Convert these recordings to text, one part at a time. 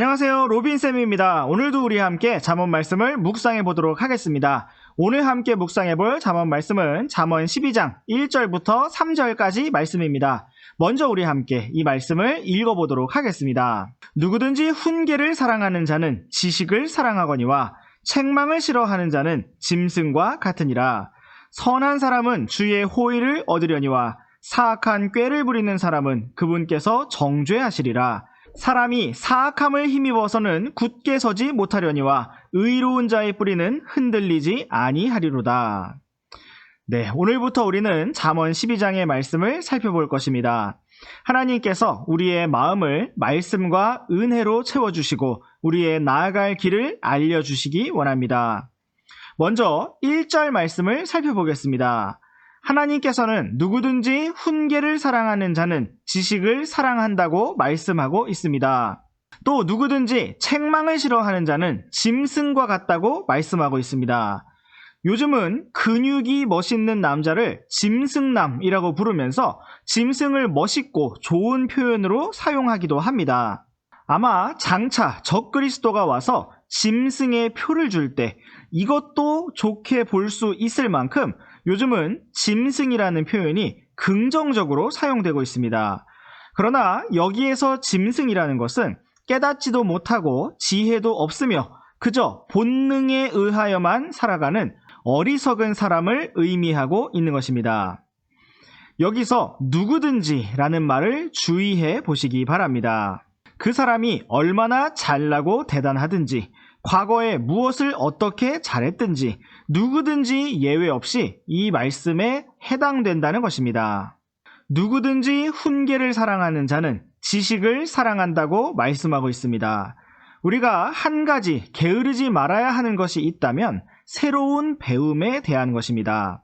안녕하세요. 로빈쌤입니다. 오늘도 우리 함께 잠언 말씀을 묵상해 보도록 하겠습니다. 오늘 함께 묵상해 볼 잠언 말씀은 잠언 12장 1절부터 3절까지 말씀입니다. 먼저 우리 함께 이 말씀을 읽어 보도록 하겠습니다. 누구든지 훈계를 사랑하는 자는 지식을 사랑하거니와 책망을 싫어하는 자는 짐승과 같으니라. 선한 사람은 주의 호의를 얻으려니와 사악한 꾀를 부리는 사람은 그분께서 정죄하시리라. 사람이 사악함을 힘입어서는 굳게 서지 못하려니와 의로운 자의 뿌리는 흔들리지 아니하리로다. 네, 오늘부터 우리는 잠언 12장의 말씀을 살펴볼 것입니다. 하나님께서 우리의 마음을 말씀과 은혜로 채워주시고 우리의 나아갈 길을 알려주시기 원합니다. 먼저 1절 말씀을 살펴보겠습니다. 하나님께서는 누구든지 훈계를 사랑하는 자는 지식을 사랑한다고 말씀하고 있습니다. 또 누구든지 책망을 싫어하는 자는 짐승과 같다고 말씀하고 있습니다. 요즘은 근육이 멋있는 남자를 짐승남이라고 부르면서 짐승을 멋있고 좋은 표현으로 사용하기도 합니다. 아마 장차 적그리스도가 와서 짐승의 표를 줄 때 이것도 좋게 볼 수 있을 만큼 요즘은 짐승이라는 표현이 긍정적으로 사용되고 있습니다. 그러나 여기에서 짐승이라는 것은 깨닫지도 못하고 지혜도 없으며 그저 본능에 의하여만 살아가는 어리석은 사람을 의미하고 있는 것입니다. 여기서 누구든지 라는 말을 주의해 보시기 바랍니다. 그 사람이 얼마나 잘나고 대단하든지 과거에 무엇을 어떻게 잘했든지 누구든지 예외 없이 이 말씀에 해당된다는 것입니다. 누구든지 훈계를 사랑하는 자는 지식을 사랑한다고 말씀하고 있습니다. 우리가 한 가지 게으르지 말아야 하는 것이 있다면 새로운 배움에 대한 것입니다.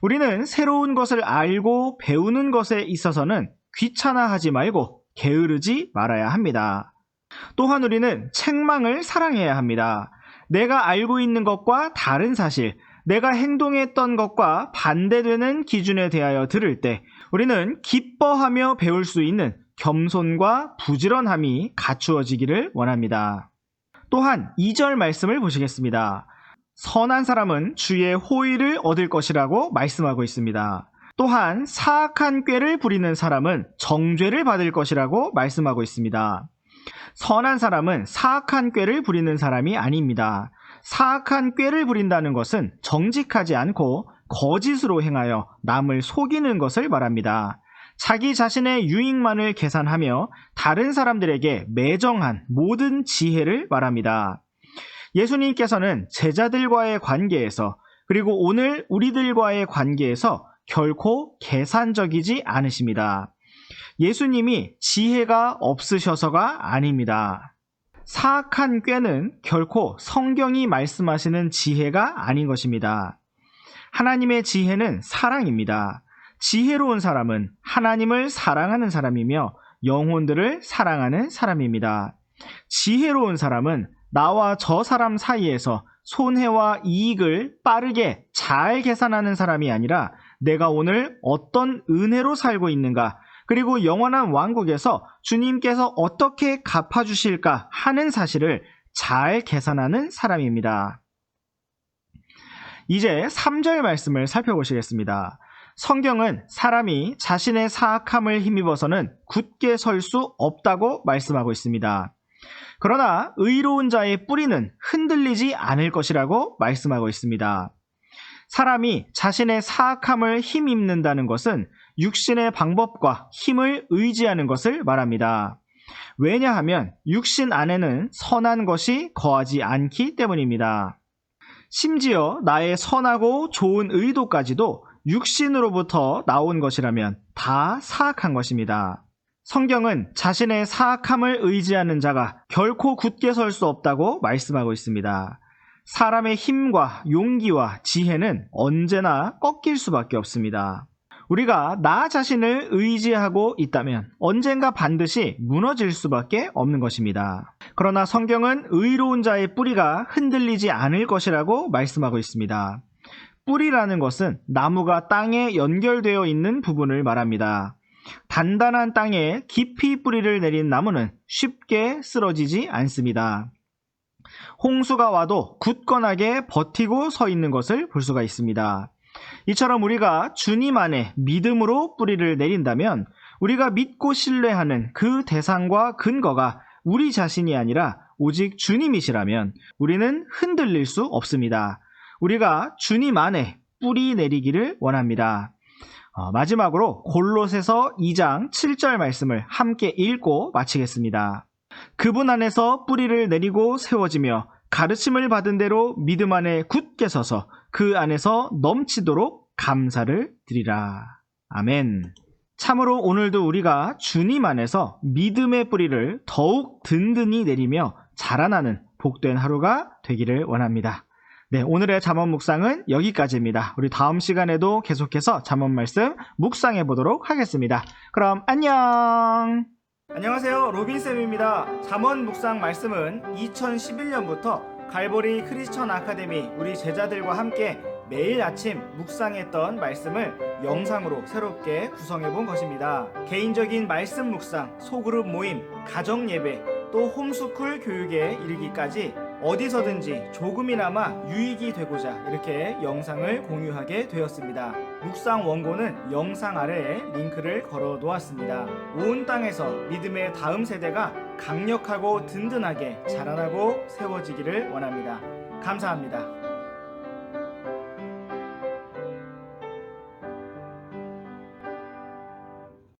우리는 새로운 것을 알고 배우는 것에 있어서는 귀찮아하지 말고 게으르지 말아야 합니다. 또한 우리는 책망을 사랑해야 합니다. 내가 알고 있는 것과 다른 사실, 내가 행동했던 것과 반대되는 기준에 대하여 들을 때 우리는 기뻐하며 배울 수 있는 겸손과 부지런함이 갖추어지기를 원합니다. 또한 2절 말씀을 보시겠습니다. 선한 사람은 주의 호의를 얻을 것이라고 말씀하고 있습니다. 또한 사악한 꾀를 부리는 사람은 정죄를 받을 것이라고 말씀하고 있습니다. 선한 사람은 사악한 꾀를 부리는 사람이 아닙니다. 사악한 꾀를 부린다는 것은 정직하지 않고 거짓으로 행하여 남을 속이는 것을 말합니다. 자기 자신의 유익만을 계산하며 다른 사람들에게 매정한 모든 지혜를 말합니다. 예수님께서는 제자들과의 관계에서 그리고 오늘 우리들과의 관계에서 결코 계산적이지 않으십니다. 예수님이 지혜가 없으셔서가 아닙니다. 사악한 꾀는 결코 성경이 말씀하시는 지혜가 아닌 것입니다. 하나님의 지혜는 사랑입니다. 지혜로운 사람은 하나님을 사랑하는 사람이며 영혼들을 사랑하는 사람입니다. 지혜로운 사람은 나와 저 사람 사이에서 손해와 이익을 빠르게 잘 계산하는 사람이 아니라 내가 오늘 어떤 은혜로 살고 있는가, 그리고 영원한 왕국에서 주님께서 어떻게 갚아주실까 하는 사실을 잘 계산하는 사람입니다. 이제 3절 말씀을 살펴보시겠습니다. 성경은 사람이 자신의 사악함을 힘입어서는 굳게 설 수 없다고 말씀하고 있습니다. 그러나 의로운 자의 뿌리는 흔들리지 않을 것이라고 말씀하고 있습니다. 사람이 자신의 사악함을 힘입는다는 것은 육신의 방법과 힘을 의지하는 것을 말합니다. 왜냐하면 육신 안에는 선한 것이 거하지 않기 때문입니다. 심지어 나의 선하고 좋은 의도까지도 육신으로부터 나온 것이라면 다 사악한 것입니다. 성경은 자신의 사악함을 의지하는 자가 결코 굳게 설 수 없다고 말씀하고 있습니다. 사람의 힘과 용기와 지혜는 언제나 꺾일 수밖에 없습니다. 우리가 나 자신을 의지하고 있다면 언젠가 반드시 무너질 수밖에 없는 것입니다. 그러나 성경은 의로운 자의 뿌리가 흔들리지 않을 것이라고 말씀하고 있습니다. 뿌리라는 것은 나무가 땅에 연결되어 있는 부분을 말합니다. 단단한 땅에 깊이 뿌리를 내린 나무는 쉽게 쓰러지지 않습니다. 홍수가 와도 굳건하게 버티고 서 있는 것을 볼 수가 있습니다. 이처럼 우리가 주님 안에 믿음으로 뿌리를 내린다면 우리가 믿고 신뢰하는 그 대상과 근거가 우리 자신이 아니라 오직 주님이시라면 우리는 흔들릴 수 없습니다. 우리가 주님 안에 뿌리 내리기를 원합니다. 어, 마지막으로 골로새서 2장 7절 말씀을 함께 읽고 마치겠습니다. 그분 안에서 뿌리를 내리고 세워지며 가르침을 받은 대로 믿음 안에 굳게 서서 그 안에서 넘치도록 감사를 드리라. 아멘. 참으로 오늘도 우리가 주님 안에서 믿음의 뿌리를 더욱 든든히 내리며 자라나는 복된 하루가 되기를 원합니다. 네, 오늘의 잠언 묵상은 여기까지입니다. 우리 다음 시간에도 계속해서 잠언 말씀 묵상해 보도록 하겠습니다. 그럼 안녕! 안녕하세요. 로빈쌤입니다. 잠언 묵상 말씀은 2011년부터 갈보리 크리스천 아카데미 우리 제자들과 함께 매일 아침 묵상했던 말씀을 영상으로 새롭게 구성해 본 것입니다. 개인적인 말씀 묵상, 소그룹 모임, 가정 예배, 또 홈스쿨 교육에 이르기까지 어디서든지 조금이나마 유익이 되고자 이렇게 영상을 공유하게 되었습니다. 묵상 원고는 영상 아래에 링크를 걸어 놓았습니다. 온 땅에서 믿음의 다음 세대가 강력하고 든든하게 자라나고 세워지기를 원합니다. 감사합니다.